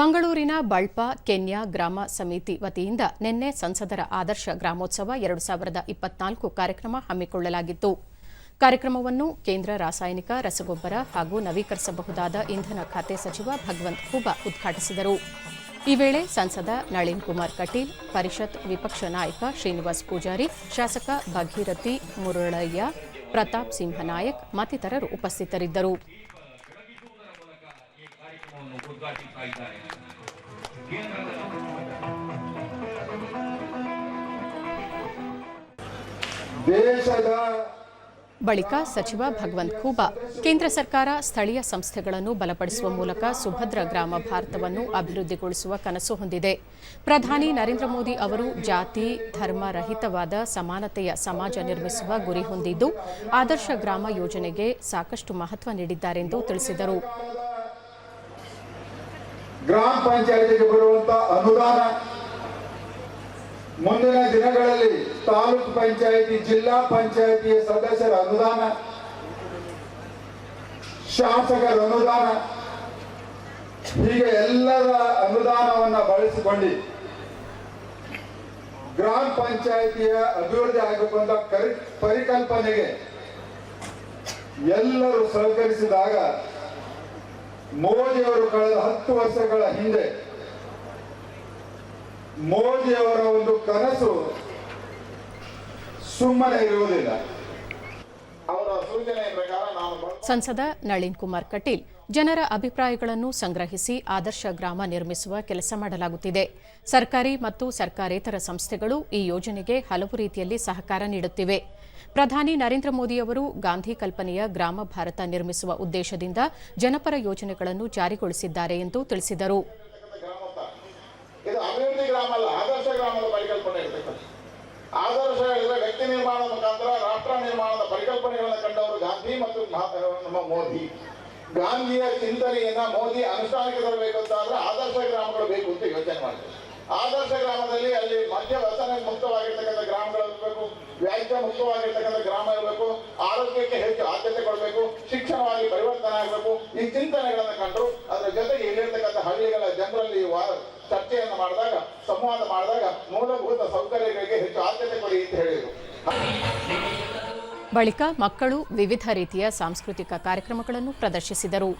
ಮಂಗಳೂರಿನ ಬಳ್ಪ, ಕೆನ್ಯಾ ಗ್ರಾಮ ಸಮಿತಿ ವತಿಯಿಂದ ನಿನ್ನೆ ಸಂಸದರ ಆದರ್ಶ ಗ್ರಾಮೋತ್ಸವ ಎರಡು ಸಾವಿರದ ಇಪ್ಪತ್ನಾಲ್ಕು ಕಾರ್ಯಕ್ರಮ ಹಮ್ಮಿಕೊಳ್ಳಲಾಗಿತ್ತು. ಕಾರ್ಯಕ್ರಮವನ್ನು ಕೇಂದ್ರ ರಾಸಾಯನಿಕ, ರಸಗೊಬ್ಬರ ಹಾಗೂ ನವೀಕರಿಸಬಹುದಾದ ಇಂಧನ ಖಾತೆ ಸಚಿವ ಭಗವಂತ್ ಖೂಬಾ ಉದ್ಘಾಟಿಸಿದರು. ಈ ವೇಳೆ ಸಂಸದ ನಳಿನ್ ಕುಮಾರ್ ಕಟೀಲ್, ಪರಿಷತ್ ವಿಪಕ್ಷ ನಾಯಕ ಶ್ರೀನಿವಾಸ್ ಪೂಜಾರಿ, ಶಾಸಕ ಭಗೀರಥಿ ಮುರಳಯ್ಯ, ಪ್ರತಾಪ್ ಸಿಂಹ ನಾಯಕ್ ಮತ್ತಿತರರು ಉಪಸ್ಥಿತರಿದ್ದರು. ಬಳಿಕ ಸಚಿವ ಭಗವಂತ್ ಖೂಬಾ, ಕೇಂದ್ರ ಸರ್ಕಾರ ಸ್ಥಳೀಯ ಸಂಸ್ಥೆಗಳನ್ನು ಬಲಪಡಿಸುವ ಮೂಲಕ ಸುಭದ್ರ ಗ್ರಾಮ ಭಾರತವನ್ನು ಅಭಿವೃದ್ಧಿಗೊಳಿಸುವ ಕನಸು ಹೊಂದಿದೆ. ಪ್ರಧಾನಿ ನರೇಂದ್ರ ಮೋದಿ ಅವರು ಜಾತಿ, ಧರ್ಮ ರಹಿತವಾದ ಸಮಾನತೆಯ ಸಮಾಜ ನಿರ್ಮಿಸುವ ಗುರಿ ಹೊಂದಿದ್ದು, ಆದರ್ಶ ಗ್ರಾಮ ಯೋಜನೆಗೆ ಸಾಕಷ್ಟು ಮಹತ್ವ ನೀಡಿದ್ದಾರೆಂದು ತಿಳಿಸಿದರು. ಗ್ರಾಮ ಪಂಚಾಯತಿಗೆ ಬರುವಂತ ಅನುದಾನ ಮುಂದಿನ ದಿನಗಳಲ್ಲಿ ತಾಲೂಕು ಪಂಚಾಯತಿ, ಜಿಲ್ಲಾ ಪಂಚಾಯತಿಯ ಸದಸ್ಯರ ಅನುದಾನ, ಶಾಸಕರ ಅನುದಾನ, ಹೀಗೆ ಎಲ್ಲರ ಅನುದಾನವನ್ನ ಬಳಸಿಕೊಂಡು ಗ್ರಾಮ ಪಂಚಾಯತಿಯ ಅಭಿವೃದ್ಧಿ ಕರಿ, ಪರಿಕಲ್ಪನೆಗೆ ಎಲ್ಲರೂ ಸಹಕರಿಸಿದಾಗ ಮೋದಿಯವರು ಕಳೆದ ಹತ್ತು ವರ್ಷಗಳ ಹಿಂದೆ ಮೋದಿಯವರ ಒಂದು ಕನಸು ಸುಮ್ಮನೆ ಇರುವುದಿಲ್ಲ. ಅವರ ಸೂಚನೆ ಪ್ರಕಾರ ನಾನು ಸಂಸದ ನಳಿನ್ ಕುಮಾರ್ ಕಟೀಲ್ ಜನರ ಅಭಿಪ್ರಾಯಗಳನ್ನು ಸಂಗ್ರಹಿಸಿ ಆದರ್ಶ ಗ್ರಾಮ ನಿರ್ಮಿಸುವ ಕೆಲಸ ಮಾಡಲಾಗುತ್ತಿದೆ. ಸರ್ಕಾರಿ ಮತ್ತು ಸರ್ಕಾರೇತರ ಸಂಸ್ಥೆಗಳು ಈ ಯೋಜನೆಗೆ ಹಲವು ರೀತಿಯಲ್ಲಿ ಸಹಕಾರ ನೀಡುತ್ತಿವೆ. ಪ್ರಧಾನಿ ನರೇಂದ್ರ ಮೋದಿಯವರು ಗಾಂಧಿ ಕಲ್ಪನೆಯ ಗ್ರಾಮ ಭಾರತ ನಿರ್ಮಿಸುವ ಉದ್ದೇಶದಿಂದ ಜನಪರ ಯೋಜನೆಗಳನ್ನು ಜಾರಿಗೊಳಿಸಿದ್ದಾರೆ ಎಂದು ತಿಳಿಸಿದರು. ಆದರ್ಶ ವ್ಯಕ್ತಿ ನಿರ್ಮಾಣದ ರಾಷ್ಟ್ರ ನಿರ್ಮಾಣದ ಪರಿಕಲ್ಪನೆಗಳನ್ನು ಕಂಡವರು ಗಾಂಧಿ ಮತ್ತು ನಮ್ಮ ಮೋದಿ. ಗಾಂಧಿಯ ಚಿಂತನೆಯನ್ನ ಮೋದಿ ಅನುಷ್ಠಾನಕ್ಕೆ ತರಬೇಕು ಅಂತ ಆದ್ರೆ ಆದರ್ಶ ಗ್ರಾಮಗಳು ಬೇಕು ಅಂತ ಯೋಚನೆ ಮಾಡ್ತಾರೆ. ಆದರ್ಶ ಗ್ರಾಮದಲ್ಲಿ ಅಲ್ಲಿ ಮದ್ಯ ವ್ಯಸನ ಮುಕ್ತವಾಗಿರ್ತಕ್ಕಂಥ ವ್ಯಾಜ್ಯ ಮುಕ್ತವಾಗಿರ್ತಕ್ಕಂಥ ಗ್ರಾಮ ಇರಬೇಕು, ಆರೋಗ್ಯಕ್ಕೆ ಹೆಚ್ಚು ಆದ್ಯತೆ ಕೊಡಬೇಕು, ಶಿಕ್ಷಣವಾಗಿ ಪರಿವರ್ತನೆ ಆಗಬೇಕು, ಈ ಚಿಂತನೆಗಳನ್ನು ಕಂಡು ಅದರ ಜೊತೆಗೆ ಇಲ್ಲಿರ್ತಕ್ಕಂಥ ಹಳ್ಳಿಗಳ ಜನರಲ್ಲಿ ಚರ್ಚೆಯನ್ನು ಮಾಡಿದಾಗ, ಸಂವಾದ ಮಾಡಿದಾಗ ಮೂಲಭೂತ ಸೌಕರ್ಯಗಳಿಗೆ ಹೆಚ್ಚು ಆದ್ಯತೆ ಕೊಡಿ ಅಂತ ಹೇಳಿದರು. ಬಳಿಕ ಮಕ್ಕಳು ವಿವಿಧ ರೀತಿಯ ಸಾಂಸ್ಕೃತಿಕ ಕಾರ್ಯಕ್ರಮಗಳನ್ನು ಪ್ರದರ್ಶಿಸಿದರು.